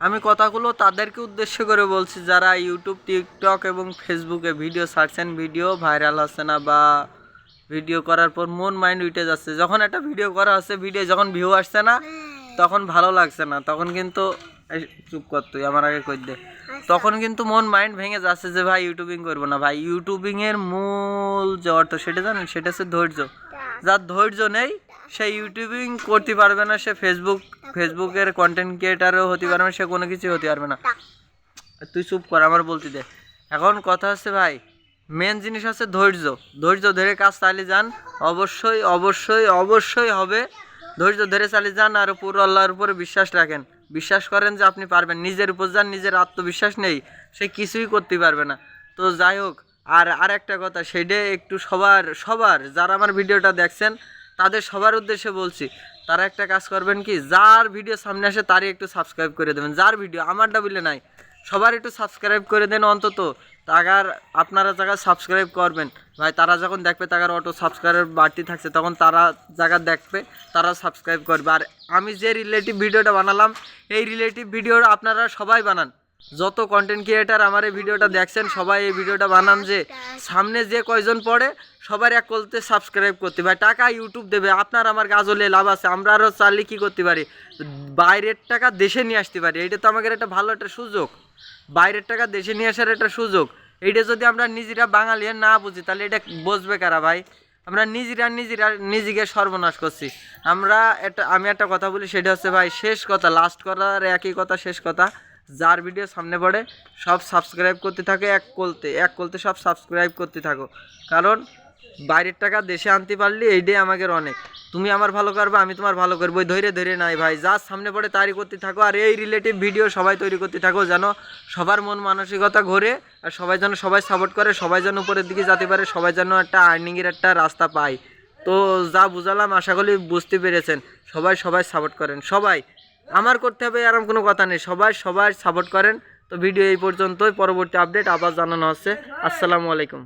আমি কথাগুলো তাদেরকে উদ্দেশ্য করে বলছি যারা ইউটিউব টিকটক এবং ফেসবুকে ভিডিও ছাড়ছেন ভিডিও ভাইরাল হচ্ছে না বা ভিডিও করার পর মন মাইন্ড উঠে যাচ্ছে যখন একটা ভিডিও করা হচ্ছে ভিডিও যখন ভিউ আসছে না তখন ভালো লাগছে না তখন কিন্তু চুপ কর তুই আমার আগে কই দে। তখন কিন্তু মন মাইন্ড ভেঙে যাচ্ছে যে ভাই ইউটিউবিং করব না। ভাই ইউটিউবিংয়ের মূল যে অর্থ সেটা জানেন? সেটা হচ্ছে ধৈর্য। যার ধৈর্য নেই সে ইউটিউবিং করতে পারবে না, সে ফেসবুক ফেসবুকের কন্টেন্ট ক্রিয়েটারও হতে পারবে না, সে কোনো কিছুই হতে পারবে না। তুই চুপ কর, আমার বলতে দে। এখন কথা হচ্ছে ভাই মেন জিনিস হচ্ছে ধৈর্য। ধৈর্য ধরে কাজ চালিয়ে যান, অবশ্যই অবশ্যই অবশ্যই হবে। ধৈর্য ধরে চালিয়ে যান আর পুরো আল্লাহর উপরে বিশ্বাস রাখেন। বিশ্বাস করেন যে আপনি পারবেন। নিজের উপর যান, নিজের আত্মবিশ্বাস নেই, সে কিছুই করতে পারবে না। তো যাই হোক, আর আর একটা কথা সেটা একটু সবার সবার, যারা আমার ভিডিওটা দেখছেন তাদের সবার উদ্দেশ্যে বলছি, তারা একটা কাজ করবেন কি, যার ভিডিও সামনে আসে তারই একটু সাবস্ক্রাইব করে দেবেন। যার ভিডিও আমারটা বলে নাই, সবার একটু সাবস্ক্রাইব করে দেন অন্তত। তাগার আপনারা জায়গা সাবস্ক্রাইব করবেন, ভাই, তারা যখন দেখবে তাগার অটো সাবস্ক্রাইবার বাড়তি থাকছে, তখন তারা জায়গা দেখবে, তারা সাবস্ক্রাইব করবে। আর আমি যে রিলেটিভ ভিডিওটা বানালাম, এই রিলেটিভ ভিডিও আপনারা সবাই বানান। যত কন্টেন্ট ক্রিয়েটার আমার এই ভিডিওটা দেখছেন, সবাই এই ভিডিওটা বানান যে সামনে যে কয়জন পড়ে, সবার এক করতে সাবস্ক্রাইব করতে ভাই টাকা ইউটিউব দেবে, আপনার আমার গাজলে লাভ আছে, আমরা আরও চাইলে কী করতে পারি? বাইরের টাকা দেশে নিয়ে আসতে পারি এটা তো আমাদের একটা ভালো একটা সুযোগ। বাইরের টাকা দেশে নিয়ে আসার একটা সুযোগ। এইটা যদি আমরা নিজেরা বাঙালি না বুঝি, তাহলে এটা বুঝবে কারা ভাই? আমরা নিজেরা নিজেরা নিজেকে সর্বনাশ করছি। আমরা একটা, আমি একটা কথা বলি, সেটা হচ্ছে ভাই, শেষ কথা লাস্ট করার একই কথা, শেষ কথা। যার ভিডিও সামনে পড়ে, সব সাবস্ক্রাইব করতে থাকে এক কলতে এক কলতে সব সাবস্ক্রাইব করতে থাকো। কারণ বাইরের টাকা দেশে আনতে পারলে এইটাই আমাদের অনেক। তুমি আমার ভালো করবে, আমি তোমার ভালো করব ওই ধৈর্য ধৈর্য নাই ভাই। যার সামনে পড়ে তারই করতে থাকো, আর এই রিলেটিভ ভিডিও সবাই তৈরি করতে থাকো, যেন সবার মন মানসিকতা ঘোরে, আর সবাই যেন সবাই সাপোর্ট করে, সবাই যেন উপরের দিকে যেতে পারে, সবাই যেন একটা আর্নিংয়ের একটা রাস্তা পায়। তো যা বুঝালাম, আশা করি বুঝতে পেরেছেন। সবাই সবাই সাপোর্ট করেন। সবাই আমার করতে হবে এরকম কোনো কথা নেই। সবাই সবাই সাপোর্ট করেন। তো ভিডিও এই পর্যন্তই। পরবর্তী আপডেট আবার জানানো হচ্ছে। আসসালামু আলাইকুম।